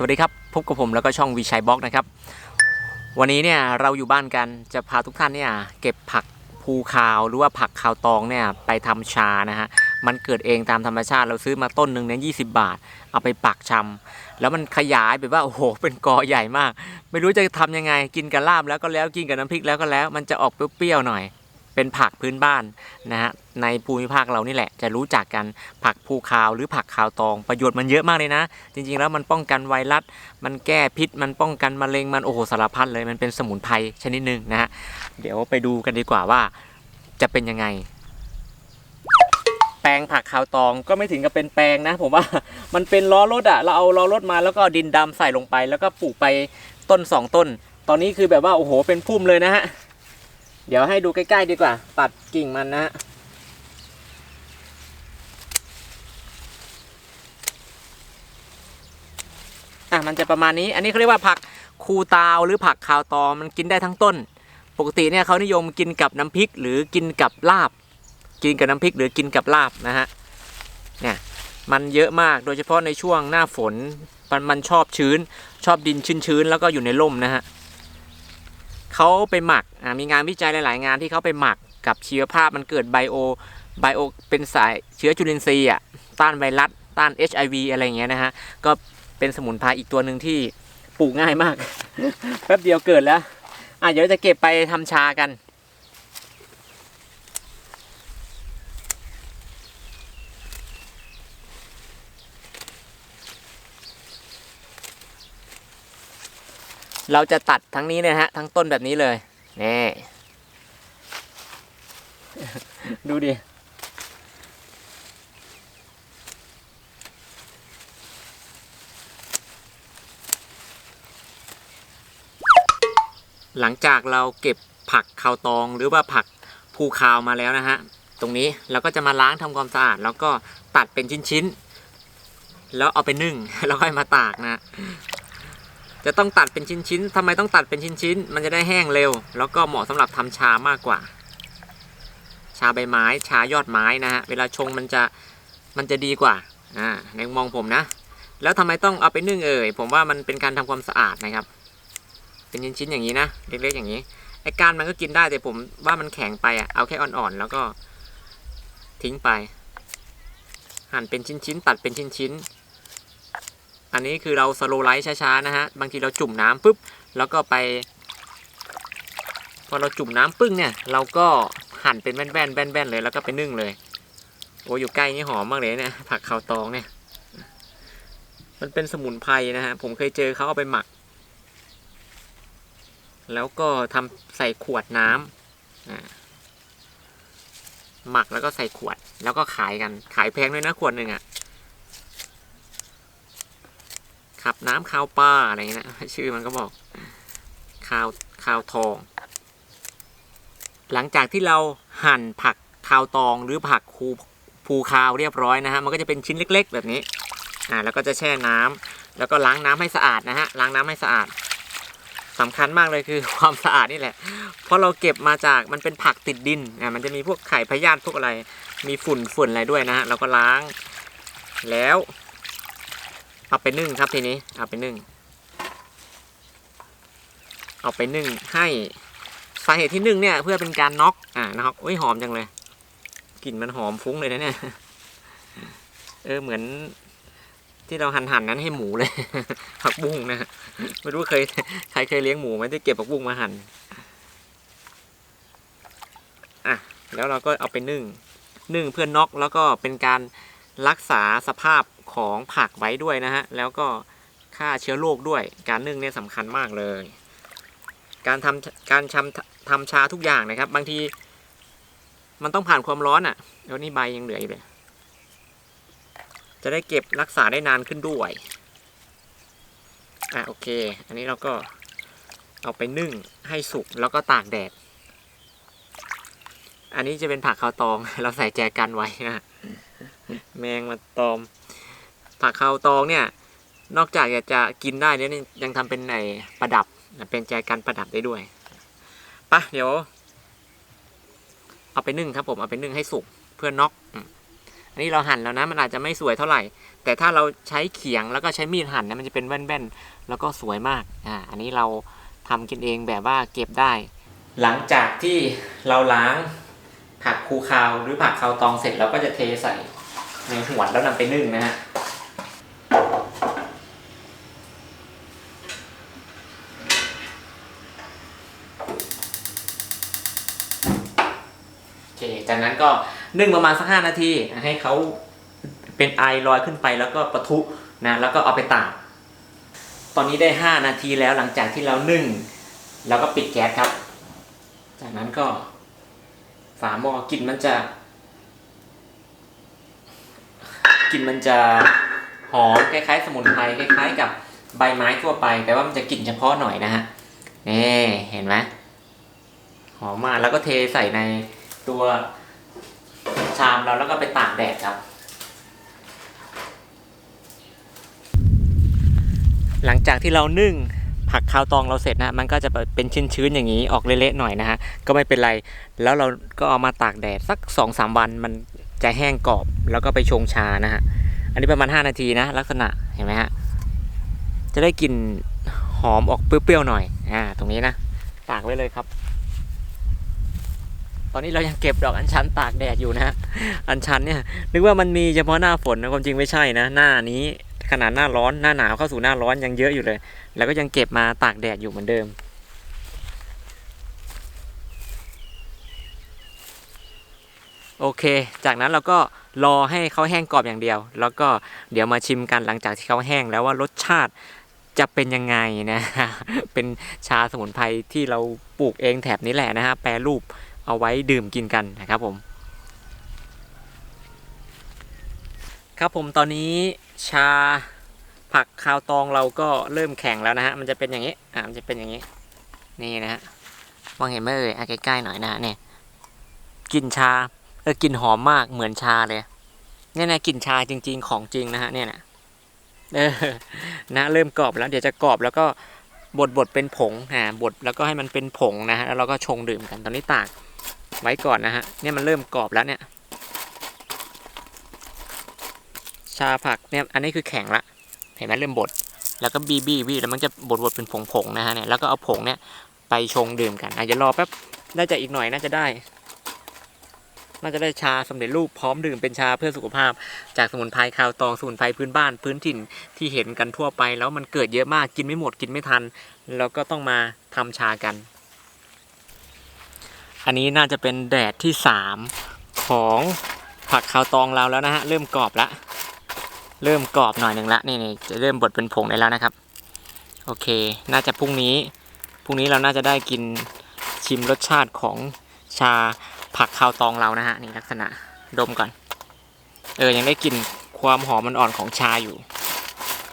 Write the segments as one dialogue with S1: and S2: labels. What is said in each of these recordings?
S1: สวัสดีครับ พบกับผมแล้วก็ช่องวีชัยบล็อกนะครับ วันนี้เนี่ยเราอยู่บ้านกันจะพาทุกท่านเนี่ยเก็บผักภูคาวหรือว่าผักคาวตองเนี่ยไปทำชานะฮะมันเกิดเองตามธรรมชาติเราซื้อมาต้นหนึ่งเนี่ยยีบาท เอาไปปักชำแล้วมันขยายแบบว่าโอ้โหเป็นกอใหญ่มาก ไม่รู้จะทำยังไงกินกับลาบแล้วก็แล้วกินกับน้ำพริกแล้วก็แล้ว มันจะออกเปรี้ยวๆหน่อย เป็นผักพื้นบ้านนะฮะในภูมิภาคเรานี่แหละจะรู้จักกันผักภูคาวหรือผักคาวตองประโยชน์มันเยอะมากเลยนะ จริงๆแล้วมันป้องกันไวรัสมันแก้พิษ มันป้องกันมะเร็งมันโอ้โหสารพัดเลยมันเป็นสมุนไพรชนิดหนึ่งนะฮะเดี๋ยวไปดูกันดีกว่าว่าจะเป็นยังไง แปลงผักคาวตองก็ไม่ถึงกับเป็นแปลงนะ ผมว่ามันเป็นล้อรถอะเราเอาล้อรถมาแล้วก็ดินดำใส่ลงไป แล้วก็ปลูกไปต้นสองต้น ตอนนี้คือแบบว่าโอ้โหเป็นพุ่มเลยนะฮะ เดี๋ยวให้ดูใกล้ๆดีกว่า ตัดกิ่งมันนะฮะอะมันจะประมาณนี้ อันนี้เขาเรียกว่าผักคูตาวหรือผักคาวตอมันกินได้ทั้งต้น ปกติเนี่ยเขานิยมกินกับน้ำพริกหรือกินกับลาบ กินกับน้ำพริกหรือกินกับลาบนะฮะเนี่ยมันเยอะมากโดยเฉพาะในช่วงหน้าฝนมันมันชอบชื้น ชอบดินชื้นๆแล้วก็อยู่ในร่มนะฮะ เขาไปหมักมีงานวิจัยหลาย ๆ งานที่เขาไปหมักกับชีวภาพมันเกิดไบโอไบโอเป็นสายเชื้อจุลินทรีย์อะต้านไวรัสต้าน HIV อะไรอย่างเงี้ยนะฮะก็เป็นสมุนไพรอีกตัวหนึ่งที่ปลูกง่ายมาก แป๊บเดียวเกิดแล้วอะเดี๋ยวจะเก็บไปทำชากัน เราจะตัดทั้งนี้เลยนะฮะทั้งต้นแบบนี้เลยนี่ดูดิหลังจากเราเก็บผักคาวตองหรือว่าผักภูคาวมาแล้วนะฮะ ตรงนี้เราก็จะมาล้างทำความสะอาด แล้วก็ตัดเป็นชิ้นๆ แล้วเอาไปนึ่งแล้วค่อยมาตากนะ จะต้องตัดเป็นชิ้นๆทำไมต้องตัดเป็นชิ้นๆ มันจะได้แห้งเร็ว แล้วก็เหมาะสำหรับทำชามากกว่า ชาใบไม้ ชายอดไม้นะฮะ เวลาชงมันจะมันจะดีกว่า อ่า ในมุมมองผมนะ แล้วทำไมต้องเอาไปนึ่งเอ่ย ผมว่ามันเป็นการทำความสะอาดนะครับ เป็นชิ้นๆอย่างนี้นะ เล็กๆอย่างนี้ ไอ้ก้านมันก็กินได้แต่ผมว่ามันแข็งไปอะ เอาแค่อ่อนๆ แล้วก็ทิ้งไป หั่นเป็นชิ้นๆ ตัดเป็นชิ้นๆ อันนี้คือเราสโลไลท์ช้าๆนะฮะบางทีเราจุ่มน้ำปุ๊บแล้วก็ไป พอเราจุ่มน้ำปึ้งเนี่ย เราก็หั่นเป็นแว่นๆแว่นๆเลยแล้วก็ไปนึ่งเลย โอ้อยู่ใกล้นี่หอมมากเลยเนี่ยผักขาวตองเนี่ย มันเป็นสมุนไพรนะฮะผมเคยเจอเขาเอาไปหมัก แล้วก็ทำใส่ขวดน้ำอ่าหมักแล้วก็ใส่ขวดแล้วก็ขายกันขายแพงด้วยนะขวดหนึ่งอะ่ะ ขับน้ำคาวปลาอะไรอย่างเงี้ยนะชื่อมันก็บอกคาวคาวทอง หลังจากที่เราหั่นผักคาวตองหรือผักคูภูคาวเรียบร้อยนะฮะมันก็จะเป็นชิ้นเล็ก ๆ แบบนี้อ่าแล้วก็จะแช่น้ำแล้วก็ล้างน้ำให้สะอาดนะฮะล้างน้ำให้สะอาดสำคัญมากเลยคือความสะอาดนี่แหละ เพราะเราเก็บมาจากมันเป็นผักติดดินอะมันจะมีพวกไข่พยาธิพวกอะไร มีฝุ่นฝุ่นอะไรด้วยนะฮะเราก็ล้างแล้ว เอาไปนึ่งครับทีนี้ เอาไปนึ่ง เอาไปนึ่งให้สาเหตุที่นึ่งเนี่ย เพื่อเป็นการน็อกอ่านะครับโอ้ยหอมจังเลยกลิ่นมันหอมฟุ้งเลยนะเนี่ยเออเหมือน ที่เราหั่นหั่นนั้นให้หมูเลยผักบุ้งนะฮะไม่รู้เคยใครเคยเลี้ยงหมูไหมที่เก็บผักบุ้งมาหั่นอะแล้วเราก็เอาไปนึ่งนึ่งเพื่อน็อกแล้วก็เป็นการ รักษาสภาพของผักไว้ด้วยนะฮะ แล้วก็ฆ่าเชื้อโรคด้วย การนึ่งเนี่ยสำคัญมากเลย การทำการชำทำชาทุกอย่างนะครับ บางทีมันต้องผ่านความร้อนอะ่ะแล้วนี่ใบยังเหลืออยู่เลย จะได้เก็บรักษาได้นานขึ้นด้วย อะโอเค อันนี้เราก็เอาไปนึ่งให้สุกแล้วก็ตากแดด อันนี้จะเป็นผักข้าวตอง เราใส่แจกันไว้นะ แมงมาตอม ผักขาวตองเนี่ย นอกจากจะจะกินได้เนี่ยยังทำเป็นในประดับ เป็นแจกันประดับได้ด้วยปะเดี๋ยว เอาไปนึ่งครับผมเอาไปนึ่งให้สุกเพื่อน็อกอันนี้เราหั่นแล้วนะ มันอาจจะไม่สวยเท่าไหร่แแต่ถ้าเราใช้เขียงแล้วก็ใช้มีดหั่นเนี่ยมันจะเป็นแว่นๆแล้วก็สวยมากอ่าอันนี้เราทำกินเองแบบว่าเก็บได้ หลังจากที่เราล้าง ผักคูคาวหรือผักคาวตองเสร็จเราก็จะเทใส่ในหวนแล้วนำไปนึ่งนะฮะโอเคจากนั้นก็นึ่งประมาณสักห้านาที ให้เขาเป็นไอลอยขึ้นไปแล้วก็ปะทุนะแล้วก็เอาไปตากตอนนี้ได้ 5 นาทีแล้วหลังจากที่เรานึ่ง แล้วก็ปิดแก๊สครับ จากนั้นก็ ฝาหม้อกลิ่นมันจะกลิ่นมันจะหอมคล้ายๆ สมุนไพรคล้ายๆ กับใบไม้ทั่วไป แต่ว่ามันจะกลิ่นเฉพาะหน่อยนะฮะนี่เห็นไหมหอมมากแล้วก็เทใส่ในตัวชามเราแล้วก็ไปตากแดดครับ หลังจากที่เรานึ่ง ผักคาวตองเราเสร็จนะมันก็จะเป็นชื้นๆอย่างนี้ออกเละๆหน่อยนะฮะก็ไม่เป็นไร แล้วเราก็เอามาตากแดดสัก2อสวันมันจะแห้งกรอบแล้วก็ไปชงชานะฮะอันนี้ประมาณ 5 นาทีนะ ลักษณะเห็นไหมฮะจะได้กลิ่นหอมออกเปรี้ยวๆหน่อยอ่าตรงนี้นะตากไว้เลยครับ ตอนนี้เรายังเก็บดอกอัญชันตากแดดอยู่นะอัญชันเนี่ยนึกว่ามันมีเฉพาะหน้าฝนนะความจริงไม่ใช่นะ หน้านี้ ขนาดหน้าร้อนหน้าหนาวเข้าสู่หน้าร้อนยังเยอะอยู่เลย แล้วก็ยังเก็บมาตากแดดอยู่เหมือนเดิม โอเค จากนั้นเราก็รอให้เขาแห้งกรอบอย่างเดียว แล้วก็เดี๋ยวมาชิมกันหลังจากที่เขาแห้งแล้วว่ารสชาติจะเป็นยังไงนะ เป็นชาสมุนไพรที่เราปลูกเองแถบนี้แหละนะฮะ แปรรูปเอาไว้ดื่มกินกันนะครับผม ครับผมตอนนี้ชาผักคาวตองเราก็เริ่มแข็งแล้วนะฮะ มันจะเป็นอย่างนี้ อ่า มันจะเป็นอย่างนี้ นี่นะฮะ มองเห็นไหมเอ่ยอะใกล้ๆหน่อยนะฮะเนี่ยกลิ่นชา เออกลิ่นหอมมาก เหมือนชาเลย เนี่ยนะกลิ่นชาจริง ๆ ของจริงนะฮะ เนี่ยนะเออ นะ เริ่มกรอบแล้ว เดี๋ยวจะกรอบแล้วก็บดบดเป็นผงอ่าบดแล้วก็ให้มันเป็นผงนะฮะ แล้วเราก็ชงดื่มกัน ตอนนี้ตากไว้ก่อนนะฮะ เนี่ยมันเริ่มกรอบแล้วเนี่ย ชาผักเนี่ยอันนี้คือแข็งละเห็นไหมเริ่มบด แล้วก็บีบีบีแล้วมันจะบดบดเป็นผงผงๆนะฮะเนี่ยแล้วก็เอาผงเนี่ยไปชงดื่มกันอาจจะรอแป๊บน่าจะอีกหน่อยน่าจะได้ น่าจะได้ชาสำเร็จรูปพร้อมดื่มเป็นชาเพื่อสุขภาพ จากสมุนไพรคาวตองสมุนไพรพื้นบ้านพื้นถิ่นที่เห็นกันทั่วไป แล้วมันเกิดเยอะมากกินไม่หมดกินไม่ทัน แล้วก็ต้องมาทำชากัน อันนี้น่าจะเป็นแดดที่สามของผักคาวตองเราแล้วนะฮะเริ่มกรอบละ เริ่มกรอบหน่อยหนึ่งละนี่นี่จะเริ่มบดเป็นผงได้แล้วนะครับ โอเค น่าจะพรุ่งนี้พรุ่งนี้เราน่าจะได้กินชิมรสชาติของชาผักคาวตองเรานะฮะนี่ลักษณะดมก่อนเออยังได้กลิ่นความหอมมันอ่อนของชาอยู่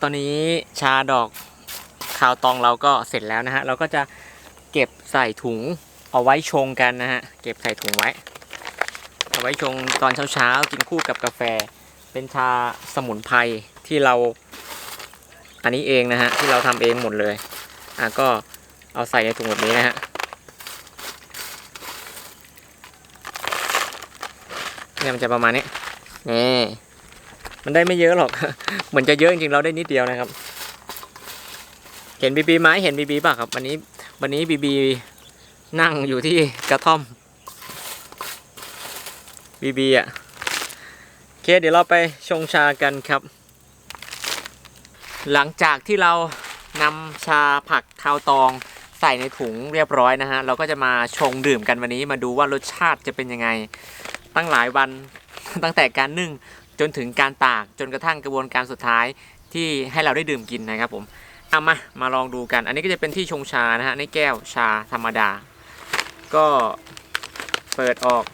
S1: ตอนนี้ชาดอกคาวตองเราก็เสร็จแล้วนะฮะเราก็จะเก็บใส่ถุงเอาไว้ชงกันนะฮะเก็บใส่ถุงไว้ เอาไว้ชงตอนเช้าๆกินคู่กับกาแฟ เป็นชาสมุนไพรที่เรา อันนี้เองนะฮะที่เราทำเองหมดเลยอะก็เอาใส่ในถุงแบบนี้นะฮะเนี่ยมันจะประมาณนี้นี่มันได้ไม่เยอะหรอก เหมือนจะเยอะจริงๆเราได้นิดเดียวนะครับ เห็นบีบีไหมเห็นบีบีป่ะครับ วันนี้วันนี้บีบีนั่งอยู่ที่กระท่อมบีบีอะ เคเดี๋ยวเราไปชงชากันครับ หลังจากที่เรานำชาผักคาวตองใส่ในถุงเรียบร้อยนะฮะ เราก็จะมาชงดื่มกันวันนี้มาดูว่ารสชาติจะเป็นยังไง ตั้งหลายวันตั้งแต่การนึ่งจนถึงการตากจนกระทั่งกระบวนการสุดท้ายที่ให้เราได้ดื่มกินนะครับผมเอามามาลองดูกัน อันนี้ก็จะเป็นที่ชงชานะฮะในแก้วชาธรรมดา ก็เปิดออก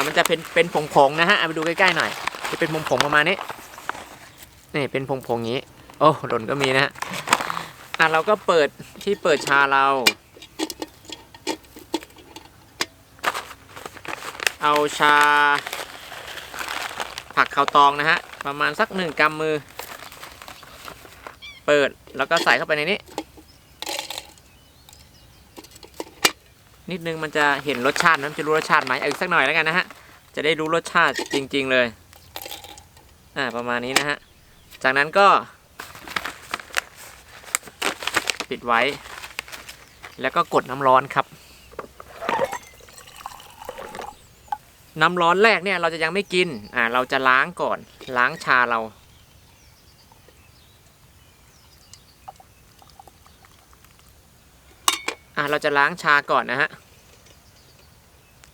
S1: อ่มันจะเป็นเป็นผงๆนะฮะเอาไปดูใกล้ๆหน่อยจะเป็นผงๆประมาณนี้นี่เป็นผงๆอย่างนี้ โอ้หล่นก็มีนะฮะอะเราก็เปิดที่เปิดชาเราเอาชา ผักข้าวตองนะฮะ ประมาณสักหนึ่งกำมือ เปิดแล้วก็ใส่เข้าไปในนี้ นิดนึงมันจะเห็นรสชาตินะมันจะรู้รสชาติไหมเอาอีกสักหน่อยแล้วกันนะฮะจะได้รู้รสชาติจริง ๆเลยอ่าประมาณนี้นะฮะจากนั้นก็ ปิดไว้ แล้วก็กดน้ำร้อนครับ น้ำร้อนแรกเนี่ยเราจะยังไม่กินอ่าเราจะล้างก่อนล้างชาเรา อ่าเราจะล้างชาก่อนนะฮะ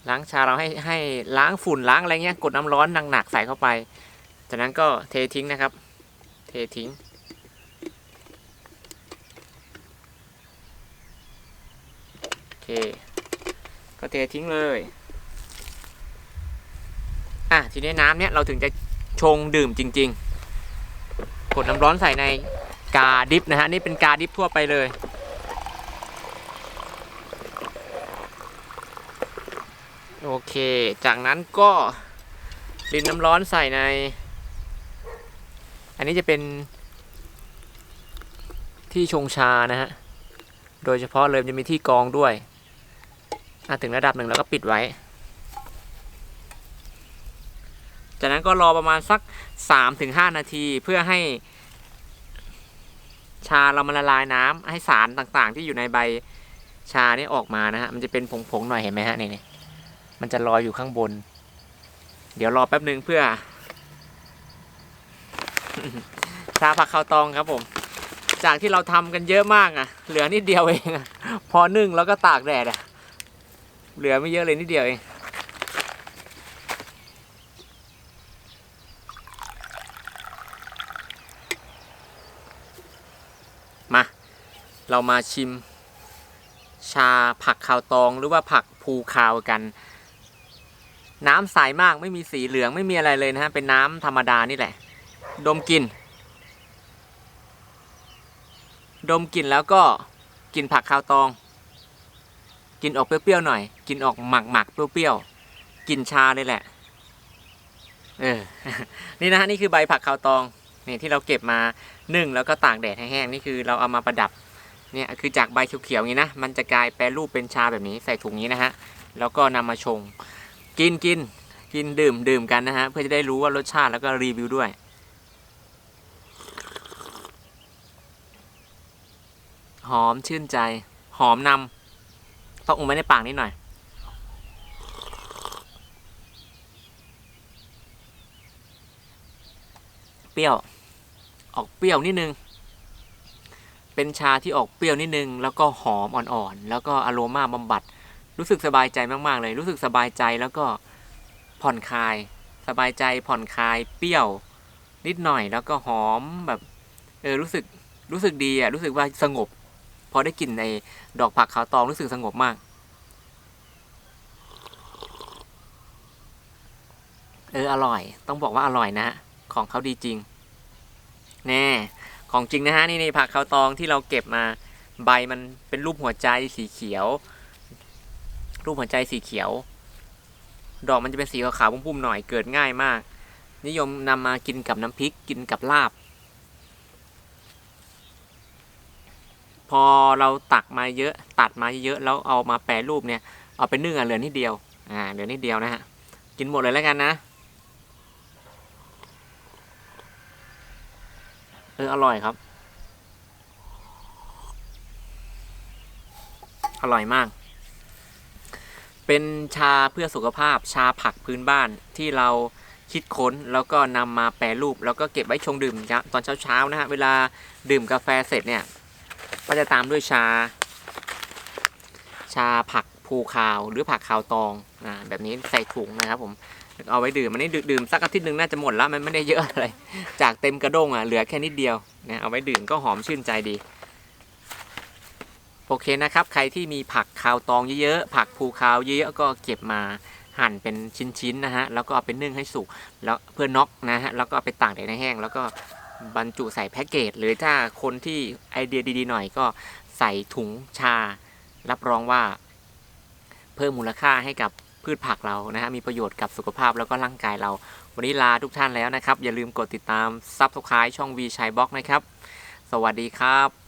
S1: ล้างชาเราให้ให้ล้างฝุ่นล้างอะไรเงี้ยกดน้ำร้อนหนักๆใส่เข้าไป จากนั้นก็เททิ้งนะครับ เททิ้ง โอเค ก็เททิ้งเลย อะทีนี้น้ำเนี้ยเราถึงจะชงดื่มจริง ๆ กดน้ำร้อนใส่ในกาดิฟนะฮะนี่เป็นกาดิฟทั่วไปเลย โอ เค จากนั้นก็รินน้ำร้อนใส่ใน อันนี้จะเป็นที่ชงชานะฮะ โดยเฉพาะเลยจะมีที่กองด้วยถึงระดับหนึ่งแล้วก็ปิดไว้ จากนั้นก็รอประมาณสัก 3-5 นาทีเพื่อให้ชาเรามันละลายน้ำให้สารต่างๆ ที่อยู่ในใบชานี่ออกมานะฮะ มันจะเป็นผงๆหน่อยเห็นไหมฮะนี่ มันจะลอยอยู่ข้างบน เดี๋ยวรอแป๊บหนึ่งเพื่อชาผักข้าวตองครับผม จากที่เราทำกันเยอะมากอะ่ะ เหลือนิดเดียวเองอพอนึ่งแล้วก็ตากแดดอะ่ะ เหลือไม่เยอะเลยนิดเดียวเองมา เรามาชิม ชาผักขาวตองหรือว่าผักภูคาวกัน น้ำใสมากไม่มีสีเหลืองไม่มีอะไรเลยนะฮะเป็นน้ำธรรมดานี่แหละ ดมกลิ่นดมกลิ่นแล้วก็กลิ่นผักข้าวตองกลิ่นออกเปรี้ยวๆหน่อยกลิ่นออกหมักหมักๆเปรี้ยวๆกลิ่นชาเลยแหละ เออ นี่นะฮะนี่คือใบผักข้าวตองนี่ที่เราเก็บมานึ่งแล้วก็ตากแดดให้แห้งนี่คือเราเอามาประดับเนี่ยคือจากใบเขียวๆอย่างนี้นะมันจะกลายแปรรูปเป็นชาแบบนี้ใส่ถุงนี้นะฮะแล้วก็นำมาชง กินกินกินดื่มดื่มกันนะฮะ เพื่อจะได้รู้ว่ารสชาติแล้วก็รีวิวด้วย หอมชื่นใจ หอมนำต้องอมไว้ในปากนิดหน่อย เปรี้ยว ออกเปรี้ยวนิดนึง เป็นชาที่ออกเปรี้ยวนิดนึง แล้วก็หอมอ่อนๆ แล้วก็อโรมาบำบัด รู้สึกสบายใจมากๆเลย รู้สึกสบายใจแล้วก็ผ่อนคลาย สบายใจผ่อนคลายเปรี้ยว นิดหน่อยแล้วก็หอมแบบเออรู้สึกรู้สึกดีอะรู้สึกว่าสงบ พอได้กลิ่นในดอกผักขาวตองรู้สึกสงบมากเอออร่อย ต้องบอกว่าอร่อยนะ ของเขาดีจริงแน่ของจริงนะฮะนี่ในผักขาวตองที่เราเก็บมาใบมันเป็นรูปหัวใจสีเขียว รูปหัวใจสีเขียว ดอกมันจะเป็นสีขาวๆพุ่มๆหน่อยเกิดง่ายมาก นิยมนำมากินกับน้ำพริกกินกับลาบ พอเราตักมาเยอะตัดมาเยอะแล้วเอามาแปรรูปเนี่ยเอาไปนึ่งอะเหลือนิดเดียวอ่าเหลือนิดเดียวนะฮะกินหมดเลยแล้วกันนะเอออร่อยครับ อร่อยมาก เป็นชาเพื่อสุขภาพชาผักพื้นบ้านที่เราคิดค้นแล้วก็นำมาแปรรูป แล้วก็เก็บไว้ชงดื่มครับตอนเช้าๆนะฮะเวลาดื่มกาแฟเสร็จเนี่ยก็จะตามด้วยชา ชาผักภูคาวหรือผักคาวตองอ่าแบบนี้ใส่ถุงนะครับผมเอาไว้ดื่มอันนี้ดื่มสักอาทิตย์หนึ่งน่าจะหมดแล้วมันไม่ได้เยอะอะไรจากเต็มกระด้งอะเหลือแค่นิดเดียวนะเอาไว้ดื่มก็หอมชื่นใจดี โอเคนะครับ ใครที่มีผักคาวตองเยอะๆ ผักภูคาวเยอะๆ ก็เก็บมาหั่นเป็นชิ้นๆนะฮะ แล้วก็เอาไปนึ่งให้สุก แล้วเพื่อน็อกนะฮะ แล้วก็เอาไปตากแดดให้แห้ง แล้วก็บรรจุใส่แพ็กเกจ หรือถ้าคนที่ไอเดียดีๆหน่อยก็ใส่ถุงชา รับรองว่า เพิ่มมูลค่าให้กับพืชผักเรานะฮะ มีประโยชน์กับสุขภาพแล้วก็ร่างกายเรา วันนี้ลาทุกท่านแล้วนะครับ อย่าลืมกดติดตามซับสไคร b e ช่อง V ชัยบล็อกนะครับ สวัสดีครับ